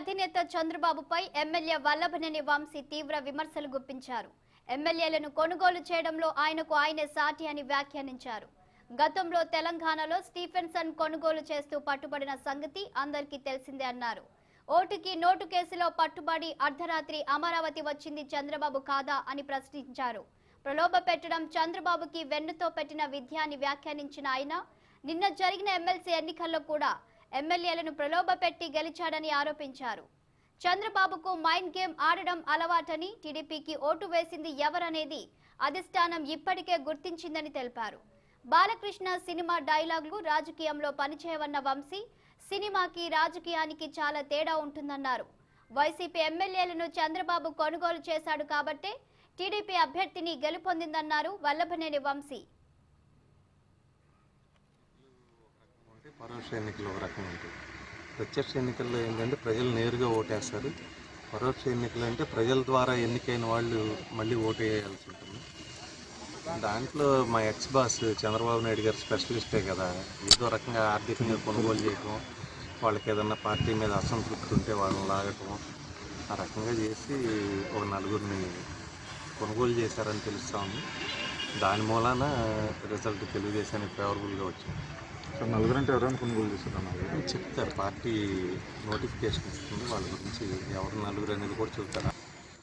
అధినేత చంద్రబాబుపై ఎమ్మెల్యే వల్లభనేని వంశీ తీవ్ర విమర్శలు గుప్పించారు. ఎమ్మెల్యేలను కొనుగోలు చేయడంలో ఆయనకు ఆయనే సాటి అని వ్యాఖ్యానించారు. గతంలో తెలంగాణలో స్టీఫెన్సన్ కొనుగోలు చేస్తూ పట్టుబడిన సంగతి అందరికీ తెలిసిందే అన్నారు. ఓటుకి నోటు కేసులో పట్టుబడి అర్ధరాత్రి అమరావతి వచ్చింది చంద్రబాబు కాదా అని ప్రశ్నించారు. ప్రలోభ పెట్టడం చంద్రబాబుకి వెన్నుతో పెట్టిన విద్య అని వ్యాఖ్యానించిన ఆయన నిన్న జరిగిన ఎమ్మెల్సీ ఎన్నికల్లో కూడా ఎమ్మెల్యేలను ప్రలోభ పెట్టి గెలిచాడని ఆరోపించారు. చంద్రబాబుకు మైండ్ గేమ్ ఆడడం అలవాటని టీడీపీకి ఓటు వేసింది ఎవరనేది అధిష్టానం ఇప్పటికే గుర్తించిందని తెలిపారు. బాలకృష్ణ సినిమా డైలాగులు రాజకీయంలో పనిచేయవన్న వంశీ సినిమాకి రాజకీయానికి చాలా తేడా ఉంటుందన్నారు. వైసీపీ ఎమ్మెల్యేలను చంద్రబాబు కొనుగోలు చేశాడు కాబట్టే టీడీపీ అభ్యర్థిని గెలుపొందిందన్నారు వల్లభనేని వంశీ. పరోక్ష ఎన్నికలు ఒక రకం ఉంటుంది. ప్రత్యక్ష ఎన్నికల్లో ఏంటంటే ప్రజలు నేరుగా ఓటేస్తారు. పరోక్ష ఎన్నికలు అంటే ప్రజల ద్వారా ఎన్నికైన వాళ్ళు మళ్ళీ ఓటు వేయాల్సి ఉంటుంది. దాంట్లో మా ఎక్స్ బాస్ చంద్రబాబు నాయుడు గారు స్పెషలిస్టే కదా. ఏదో రకంగా ఆర్థికంగా కొనుగోలు చేయటం వాళ్ళకి ఏదన్నా పార్టీ మీద అసంతృప్తి ఉంటే వాళ్ళని లాగటం ఆ రకంగా చేసి ఒక నలుగురిని కొనుగోలు చేశారని తెలుస్తా ఉంది. దాని మూలాన రిజల్ట్ తెలుగుదేశానికి ఫేవరబుల్గా వచ్చింది. సార్ నలుగురు అంటే ఎవరైనా కొనుగోలు చేస్తున్నారు చెప్తారు పార్టీ నోటిఫికేషన్ ఇస్తుంది వాళ్ళ గురించి ఎవరు నలుగురు అనేది కూడా చెప్తారు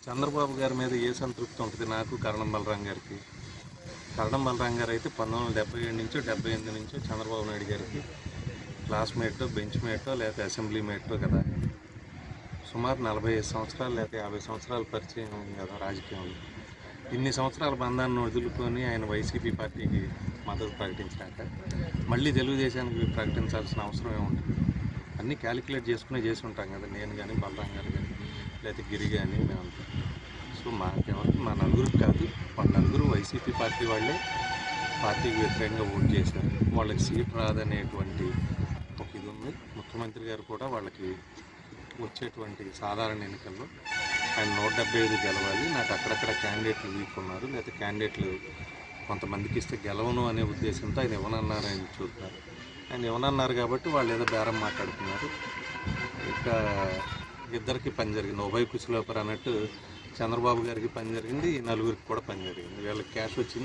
చంద్రబాబు గారి మీద ఏ సంతృప్తి ఉంటుంది నాకు కరణం బలరాం గారికి? కరణం బలరాం గారు అయితే పంతొమ్మిది వందల డెబ్బై ఏడు నుంచో డెబ్బై ఎనిమిది నుంచో చంద్రబాబు నాయుడు గారికి క్లాస్మేటో బెంచ్ మేటో లేకపోతే అసెంబ్లీ మేటో కదా? సుమారు నలభై ఐదు సంవత్సరాలు లేకపోతే యాభై సంవత్సరాల పరిచయం కదా రాజకీయంలో. ఇన్ని సంవత్సరాల బంధాన్ని వదులుకొని ఆయన వైసీపీ పార్టీకి మద్దతు ప్రకటించినాక మళ్ళీ తెలుగుదేశానికి ప్రకటించాల్సిన అవసరం ఏముంటుంది అన్నీ క్యాలిక్యులేట్ చేసుకునే చేసి ఉంటాం కదా నేను కానీ బలరాం గారు కానీ లేకపోతే గిరి కానీ మేమంతా. సో మాకెవరికి మా నలుగురు కాదు మా నలుగురు వైసీపీ పార్టీ వాళ్ళే పార్టీకి వ్యతిరేకంగా ఓట్ చేశారు వాళ్ళకి సీట్ రాదనేటువంటి ఒక ఇది ఉంది. ముఖ్యమంత్రి గారు కూడా వాళ్ళకి వచ్చేటువంటి సాధారణ ఎన్నికల్లో ఆయన నూట డెబ్బై ఐదు గెలవాలి. నాకు అక్కడక్కడ క్యాండిడేట్లు వీక్ ఉన్నారు లేకపోతే క్యాండిడేట్లు కొంతమందికి ఇస్తే గెలవను అనే ఉద్దేశంతో ఆయన ఇవ్వనన్నారు ఆయన చూస్తున్నారు. ఆయన ఇవ్వనన్నారు కాబట్టి వాళ్ళు ఏదో బేరం మాట్లాడుతున్నారు. ఇక ఇద్దరికి పని జరిగింది. ఉభయ కుశలోపర్ అన్నట్టు చంద్రబాబు గారికి పని జరిగింది. ఈ నలుగురికి కూడా పని జరిగింది. వీళ్ళకి క్యాష్ వచ్చింది.